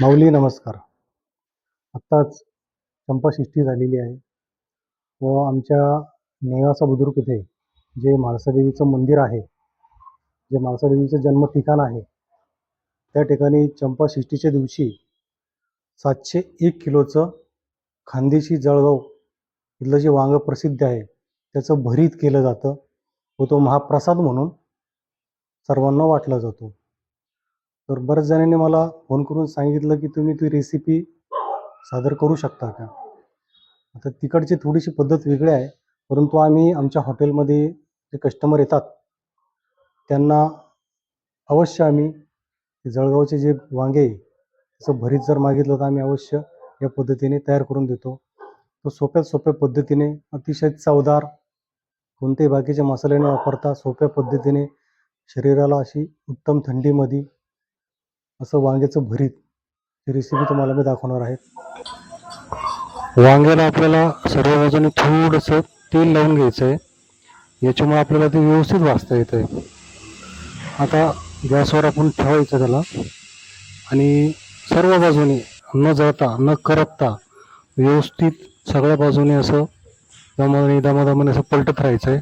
माऊली नमस्कार. आत्ताच चंपाषष्ठी झालेली आहे व आमच्या नेवासा बुद्रुक इथे जे म्हाळसादेवीचं मंदिर आहे जे म्हाळसादेवीचं जन्म ठिकाण आहे त्या ठिकाणी चंपाषष्ठीच्या दिवशी सातशे एक किलोचं खांदेशी जळगाव इथलं जे वांगं प्रसिद्ध आहे त्याचं भरीत केलं जातं व तो महाप्रसाद म्हणून सर्वांना वाटला जातो. तर बऱ्याच जणांनी मला फोन करून सांगितलं की तुम्ही ती रेसिपी सादर करू शकता का? आता तिकडची थोडीशी पद्धत वेगळी आहे परंतु आम्ही आमच्या हॉटेलमध्ये जे कस्टमर येतात त्यांना अवश्य आम्ही जळगावचे जे वांगे त्याचं भरीत जर मागितलं तर आम्ही अवश्य या पद्धतीने तयार करून देतो. तो सोप्यात सोप्या पद्धतीने अतिशय चवदार कोणतेही बाकीचे मसाले न वापरता सोप्या पद्धतीने शरीराला अशी उत्तम थंडीमध्ये असं वांग्याचं भरीत ही रेसिपी तुम्हाला मी दाखवणार आहे. वांग्याला आपल्याला सर्व बाजूने थोडंसं तेल लावून घ्यायचं आहे याच्यामुळे आपल्याला ते व्यवस्थित वाचता येतं आहे आता गॅसवर आपण ठेवायचं त्याला. आणि सर्व बाजूने न जळता न करपता व्यवस्थित सगळ्या बाजूने असं दमाने दमादमाने असं पलटत राहायचं आहे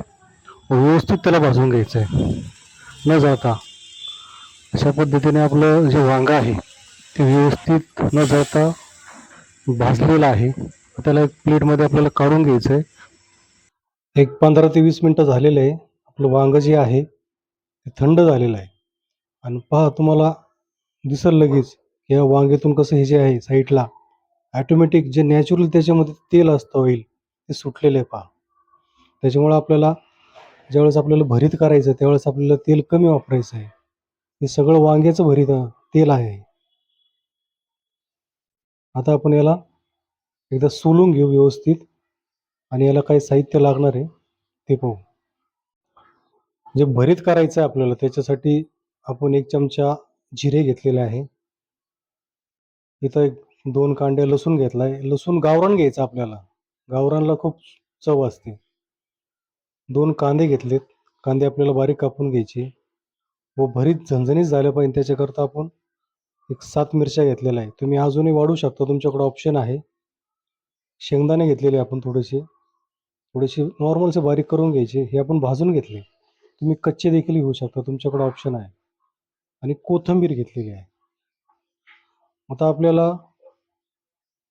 व्यवस्थित त्याला भाजून घ्यायचं आहे न जळता. अशा पद्धतीने आपलं जे वांगं आहे ते व्यवस्थित न जळता भाजलेलं आहे. त्याला एक प्लेटमध्ये आपल्याला काढून घ्यायचं आहे एक पंधरा ते वीस मिनटं झालेलं आहे. आपलं वांगं जे आहे ते थंड झालेलं आहे. आणि पहा तुम्हाला दिसल लगेच या वांग्यातून कसं हे जे आहे साईडला ॲटोमॅटिक जे नॅचरल त्याच्यामध्ये तेल असतं होईल ते सुटलेलं आहे पहा. त्याच्यामुळं आपल्याला ज्यावेळेस आपल्याला भरीत करायचं आहे त्यावेळेस आपल्याला तेल कमी वापरायचं आहे. हे सगळं वांग्याचं भरीत तेल आहे. आता आपण याला एकदा सोलून घेऊ व्यवस्थित आणि याला काही साहित्य लागणार आहे ते पाहू. जे भरीत करायचं आहे आपल्याला त्याच्यासाठी आपण एक चमचा जिरे घेतलेले आहे. इथं एक दोन कांडे लसूण घेतला आहे लसूण गावरान घ्यायचं आपल्याला. गावरानला खूप चव असते. दोन कांदे घेतलेत. कांदे आपल्याला बारीक कापून घ्यायचे. व भरीत झणझणीत झालं पाहिजे त्याच्याकरता आपण एक सात मिरच्या घेतलेल्या आहे तुम्ही अजूनही वाढू शकता. तुमच्याकडे ऑप्शन आहे. शेंगदाणे घेतलेले आपण थोडेसे. थोडेसे नॉर्मलचे बारीक करून घ्यायचे. हे आपण भाजून घेतले. तुम्ही कच्चे देखील घेऊ शकता. तुमच्याकडे ऑप्शन आहे. आणि कोथिंबीर घेतलेली आहे. आता आपल्याला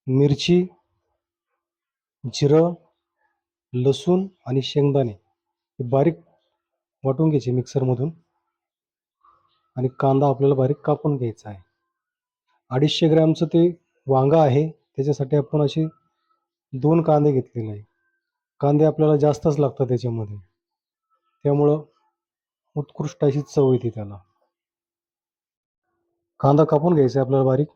मिरची जिरं लसूण आणि शेंगदाणे हे बारीक वाटून घ्यायचे मिक्सरमधून आणि कांदा आपल्याला बारीक कापून घ्यायचा आहे. अडीचशे ग्रॅमचं ते वांगं आहे त्याच्यासाठी आपण असे दोन कांदे घेतलेले आहे कांदे आपल्याला जास्तच लागतात त्याच्यामध्ये. त्यामुळं उत्कृष्ट अशी चव येते त्याला. कांदा कापून घ्यायचा आहे आपल्याला बारीक.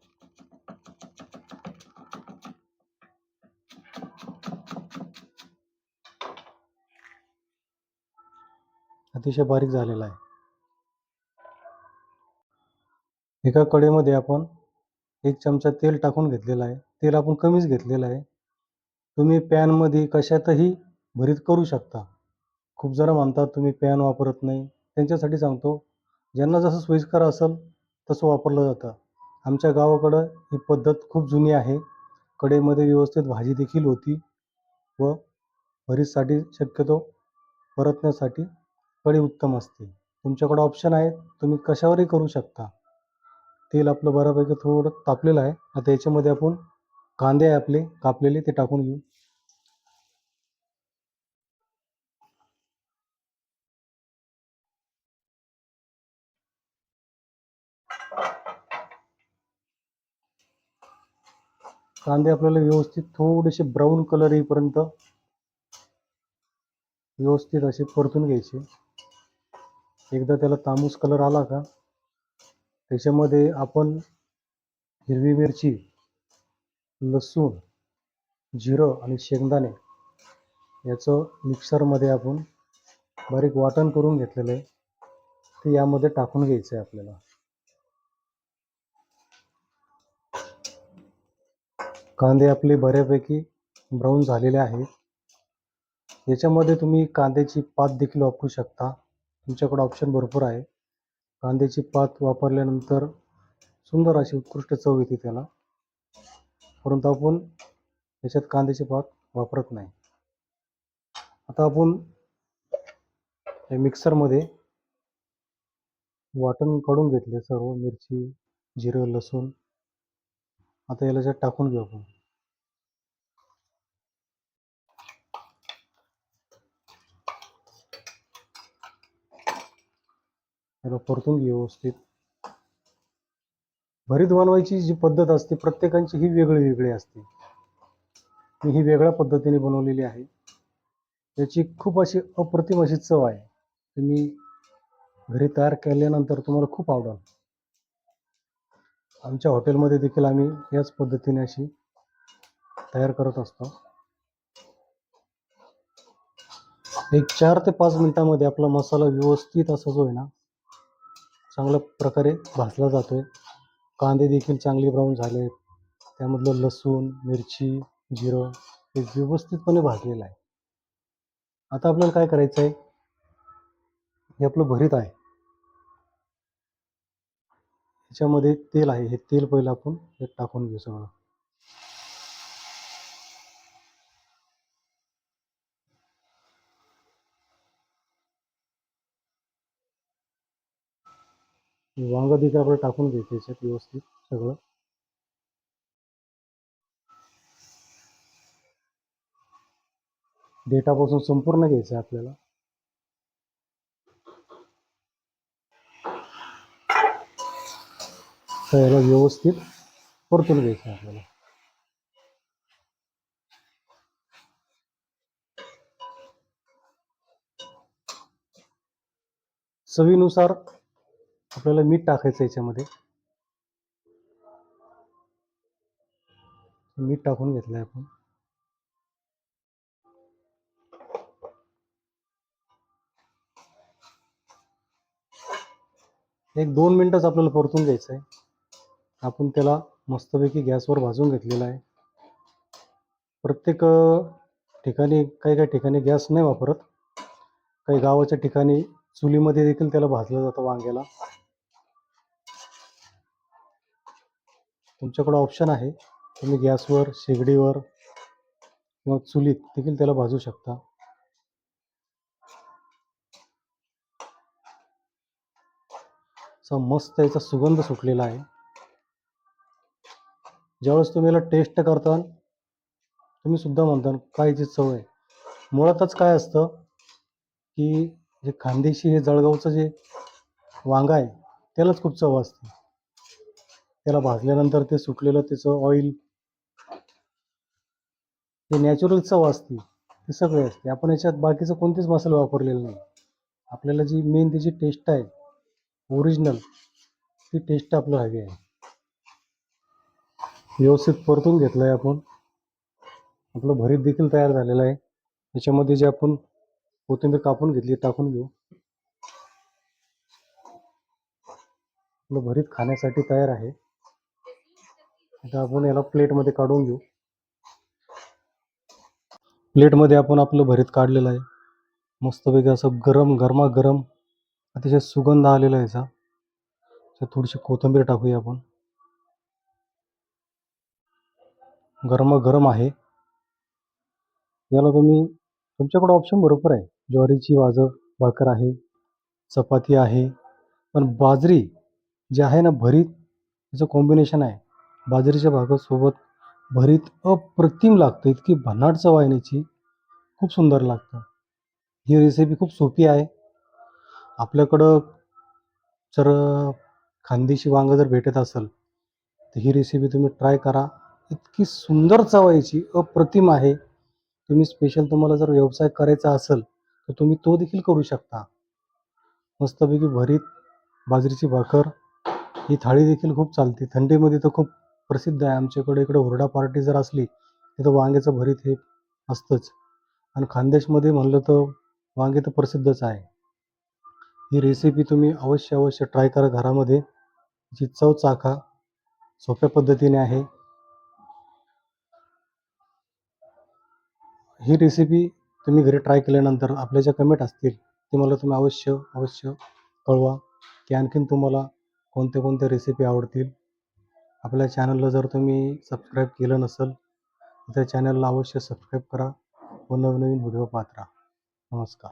अतिशय बारीक झालेला आहे. एका कढईमध्ये आपण एक चमचा तेल टाकून घेतलेलं आहे. तेल आपण कमीच घेतलेलं आहे. तुम्ही पॅनमध्ये कशातही भरीत करू शकता. खूप जण म्हणतात तुम्ही पॅन वापरत नाही. त्यांच्यासाठी सांगतो ज्यांना जसं सोयीस्कर असेल तसं वापरलं जातं. आमच्या गावाकडं ही पद्धत खूप जुनी आहे. कढईमध्ये व्यवस्थित भाजी देखील होती व भरीतसाठी शक्यतो परतण्यासाठी कढी उत्तम असते. तुमच्याकडं ऑप्शन आहे तुम्ही कशावरही करू शकता. तेल आपलं बऱ्यापैकी थोडं तापलेलं आहे. आता याच्यामध्ये आपण कांदे आहे आपले कापलेले ते टाकून घेऊ. कांदे आपल्याला व्यवस्थित थोडेसे ब्राऊन कलर येईपर्यंत व्यवस्थित असे परतून घ्यायचे. एकदा त्याला तांबूस कलर आला का त्याच्यामध्ये आपण हिरवी मिरची लसूण जिरं आणि शेंगदाणे याचं मिक्सरमध्ये आपण बारीक वाटण करून घेतलेलं आहे. ते यामध्ये टाकून घ्यायचं आहे आपल्याला. कांदे आपले बऱ्यापैकी ब्राऊन झालेले आहेत. याच्यामध्ये तुम्ही कांद्याची पात देखील वापरू शकता. तुमच्याकडे ऑप्शन भरपूर आहे. कांद्याची पात वापरल्यानंतर सुंदर अशी उत्कृष्ट चव येते त्याला. परंतु आपण याच्यात कांद्याची पात वापरत नाही. आता आपण या मिक्सरमध्ये वाटण काढून घेतले सर्व मिरची जिरं लसूण. आता याला याच्यात टाकून घेऊ आपण. त्याला परतून घेऊ व्यवस्थित. भरीत बनवायची जी पद्धत असते प्रत्येकांची ही वेगळी वेगळी असते. मी ही वेगळ्या पद्धतीने बनवलेली आहे. याची खूप अशी अप्रतिम अशी चव आहे. तुम्ही घरी तयार केल्यानंतर तुम्हाला खूप आवडेल. आमच्या हॉटेलमध्ये देखील आम्ही याच पद्धतीने अशी तयार करत असतो. एक चार ते पाच मिनिटांमध्ये आपला मसाला व्यवस्थित असा जो आहे ना चांगल्या प्रकारे भाजला जातो आहे कांदे देखील चांगले ब्राऊन झाले आहेत त्यामधलं लसूण मिरची जिरं हे व्यवस्थितपणे भाजलेलं आहे. आता आपल्याला काय करायचं आहे? हे आपलं भरीत आहे. ह्याच्यामध्ये तेल आहे. हे तेल पहिलं आपण टाकून घेऊ सगळं. वांग देखील आपलं टाकून घ्यायचं याच्यात व्यवस्थित सगळं. देठापासून संपूर्ण घ्यायचं आहे आपल्याला. तर याला व्यवस्थित परतून घ्यायचं आहे आपल्याला. चवीनुसार आपल्याला मीठ टाकायचं याच्यामध्ये. मीठ टाकून घेतलंय आपण. एक दोन मिनटंच आपल्याला परतून घ्यायचं आहे. आपण त्याला मस्तपैकी गॅसवर भाजून घेतलेला आहे. प्रत्येक ठिकाणी काही काही ठिकाणी गॅस नाही वापरत. काही गावाच्या ठिकाणी चुलीमध्ये देखील त्याला भाजलं जातं वांग्याला. तुमच्याकडं ऑप्शन आहे. तुम्ही गॅसवर शेगडीवर किंवा चुलीत देखील त्याला भाजू शकता. असा मस्त याचा सुगंध सुटलेला आहे. ज्यावेळेस तुम्ही याला टेस्ट करता तुम्ही सुद्धा म्हणता काय याची चव आहे? मुळातच काय असतं की जे खानदेशी हे जळगावचं जे वांगा आहे त्यालाच खूप चव असते. त्याला भाजल्यानंतर ते सुटलेलं त्याचं ऑइल ते नॅचरल चव असते ते सगळे असते. आपण याच्यात बाकीचं कोणतेच मसाले वापरलेले नाही. आपल्याला जी मेन त्याची टेस्ट आहे ओरिजिनल ती टेस्ट आपलं हवी आहे. व्यवस्थित परतून घेतलं आहे आपण. आपलं भरीत देखील तयार झालेलं आहे. याच्यामध्ये जे आपण कोथिंबीर कापून घेतली टाकून घेऊ. आपलं भरीत खाण्यासाठी तयार आहे. आता आपण याला प्लेटमध्ये काढून घेऊ. प्लेटमध्ये आपण आपलं भरीत काढलेलं आहे. मस्तपैकी असं गरम गरमागरम अतिशय सुगंध आलेला आहे याचा. थोडीशी कोथिंबीर टाकूया आपण. गरमागरम आहे. याला तुम्ही तुमच्याकडे ऑप्शन बरोबर आहे. ज्वारीची वाज भाकर आहे चपाती आहे. पण बाजरी जे आहे ना भरीत त्याचं कॉम्बिनेशन आहे. बाजरीच्या भाकरसोबत भरीत अप्रतिम लागतं. इतकी भन्नाट चव आहे याची. खूप सुंदर लागतं. ही रेसिपी खूप सोपी आहे. आपल्याकडं जर खानदेशी वांगं जर भेटत असेल तर ही रेसिपी तुम्ही ट्राय करा. इतकी सुंदर चव याची. अप्रतिम आहे. तुम्ही स्पेशल तुम्हाला जर व्यवसाय करायचा असेल तर तुम्ही तो देखील करू शकता. मस्तपैकी भरीत बाजरीची भाकर. ही थाळी देखील खूप चालते. थंडीमध्ये तर खूप प्रसिद्ध आहे. आमच्याकडे इकडे हुरडा पार्टी जर असली तिथं वांग्याचं भरीत हे असतंच. आणि खानदेशमध्ये म्हणलं तर वांगे तर प्रसिद्धच आहे. ही रेसिपी तुम्ही अवश्य अवश्य ट्राय करा घरामध्ये. जी चव चाखा. सोप्या पद्धतीने आहे. ही रेसिपी तुम्ही घरी ट्राय केल्यानंतर आपल्या ज्या कमेंट असतील ते मला तुम्ही अवश्य अवश्य कळवा की आणखीन तुम्हाला कोणत्या कोणत्या रेसिपी आवडतील. आपल्या चॅनलला जर तुम्ही सबस्क्राईब केलं नसेल तर चॅनलला अवश्य सबस्क्राईब करा व नवनवीन व्हिडिओ पाहत राहा. नमस्कार.